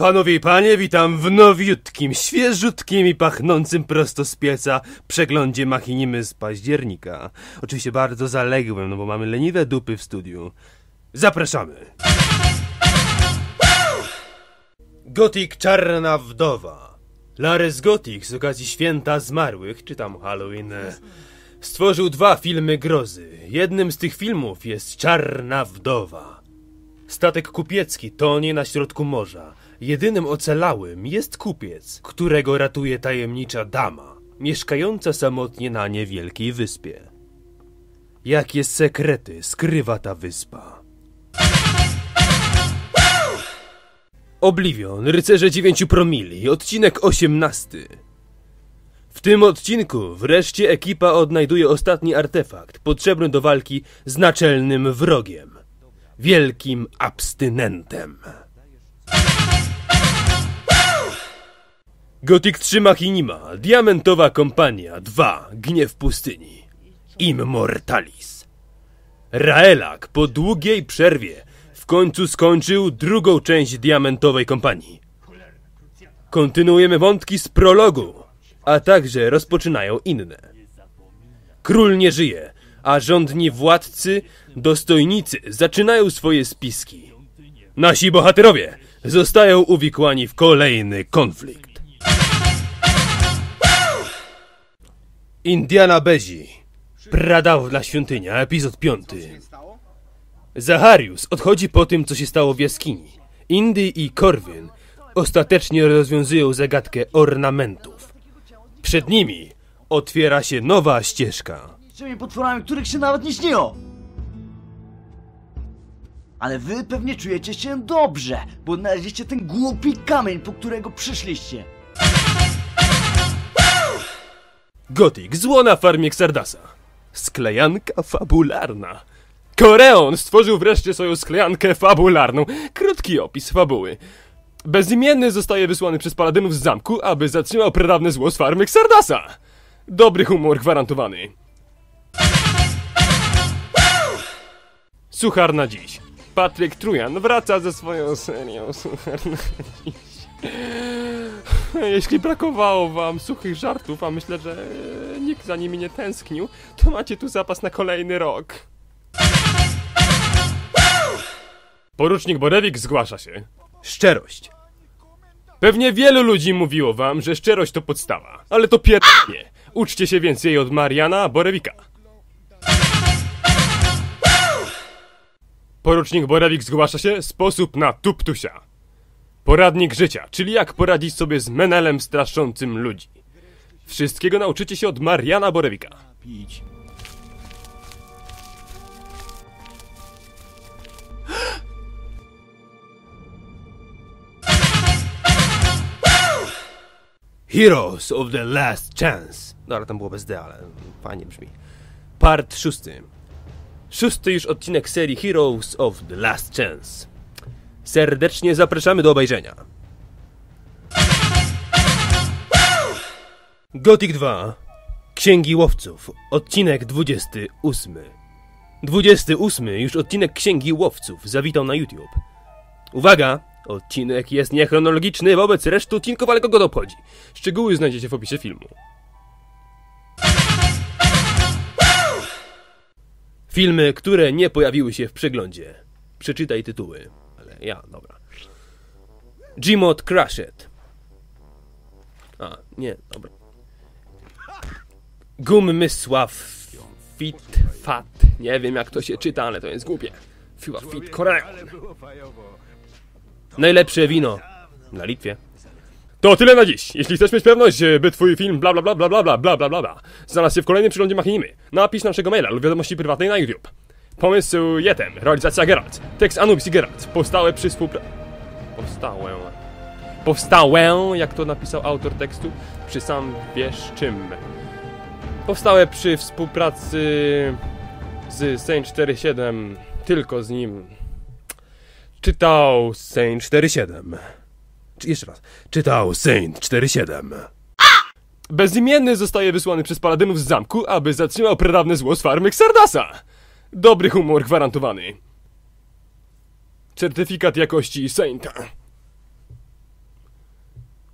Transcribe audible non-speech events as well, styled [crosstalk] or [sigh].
Panowie i panie, witam w nowiutkim, świeżutkim i pachnącym prosto z pieca przeglądzie machinimy z października. Oczywiście bardzo zaległym, no bo mamy leniwe dupy w studiu. Zapraszamy! Gothic Czarna Wdowa. Lares Gothic z okazji Święta Zmarłych, czy tam Halloween, stworzył dwa filmy grozy. Jednym z tych filmów jest Czarna Wdowa. Statek kupiecki tonie na środku morza. Jedynym ocalałym jest kupiec, którego ratuje tajemnicza dama, mieszkająca samotnie na niewielkiej wyspie. Jakie sekrety skrywa ta wyspa? Oblivion, rycerze dziewięciu promili, odcinek osiemnasty. W tym odcinku wreszcie ekipa odnajduje ostatni artefakt potrzebny do walki z naczelnym wrogiem. Wielkim abstynentem. Gothic 3 Machinima, Diamentowa Kompania 2, Gniew Pustyni, Immortalis. Raelak po długiej przerwie w końcu skończył drugą część Diamentowej Kompanii. Kontynuujemy wątki z prologu, a także rozpoczynają inne. Król nie żyje, a rządni władcy, dostojnicy zaczynają swoje spiski. Nasi bohaterowie zostają uwikłani w kolejny konflikt. Indiana Bezi. Pradawna świątynia, epizod piąty. Zacharius odchodzi po tym, co się stało w jaskini. Indy i Korwin ostatecznie rozwiązują zagadkę ornamentów. Przed nimi otwiera się nowa ścieżka. Tymi potworami, których się nawet nie śniło. Ale wy pewnie czujecie się dobrze, bo znaleźliście ten głupi kamień, po którego przyszliście. Gothic, zło na farmie Xardasa. Sklejanka fabularna. Koreon stworzył wreszcie swoją sklejankę fabularną. Krótki opis fabuły. Bezimienny zostaje wysłany przez paladynów z zamku, aby zatrzymał pradawne zło z farmy Xardasa. Dobry humor gwarantowany. Suchar na dziś. Patryk Trujan wraca ze swoją serią Suchar na dziś. [laughs] Jeśli brakowało wam suchych żartów, a myślę, że nikt za nimi nie tęsknił, to macie tu zapas na kolejny rok. Porucznik Borewik zgłasza się. Szczerość. Pewnie wielu ludzi mówiło wam, że szczerość to podstawa, ale to pierdnie. Uczcie się więcej od Mariana Borewika. Porucznik Borewik zgłasza się sposób na tuptusia. Poradnik życia, czyli jak poradzić sobie z menelem straszącym ludzi. Wszystkiego nauczycie się od Mariana Borewika. Heroes of the Last Chance. No ale tam było bez D, ale fajnie brzmi. Part szósty. Szósty już odcinek serii Heroes of the Last Chance. Serdecznie zapraszamy do obejrzenia. Gothic 2. Księgi Łowców. Odcinek 28. 28 już odcinek Księgi Łowców zawitał na YouTube. Uwaga! Odcinek jest niechronologiczny wobec reszty odcinków, ale kogo to obchodzi? Szczegóły znajdziecie w opisie filmu. Filmy, które nie pojawiły się w przeglądzie. Przeczytaj tytuły. Ja, dobra. Gmod Crushed. A, nie, dobra. Gummysław Fit Fat. Nie wiem jak to się czyta, ale to jest głupie. Fiła Fit Korean. Najlepsze wino na Litwie. To tyle na dziś. Jeśli chcesz mieć pewność, by twój film bla bla bla bla bla bla bla bla bla znalazł się w kolejnym przyglądzie machinimy, napisz naszego maila lub wiadomości prywatnej na YouTube. Pomysł Jetem, realizacja Geralt, tekst Anubis i Geralt, powstałe przy współpracy... Powstałe... Powstałe, jak to napisał autor tekstu, przy sam wiesz czym. Powstałe przy współpracy z Saint 47, tylko z nim. Czytał Saint 47. Czy jeszcze raz. Czytał Saint 47. Bezimienny zostaje wysłany przez paladynów z zamku, aby zatrzymał pradawne zło z farmy Xardasa. Dobry humor gwarantowany. Certyfikat jakości Sainta.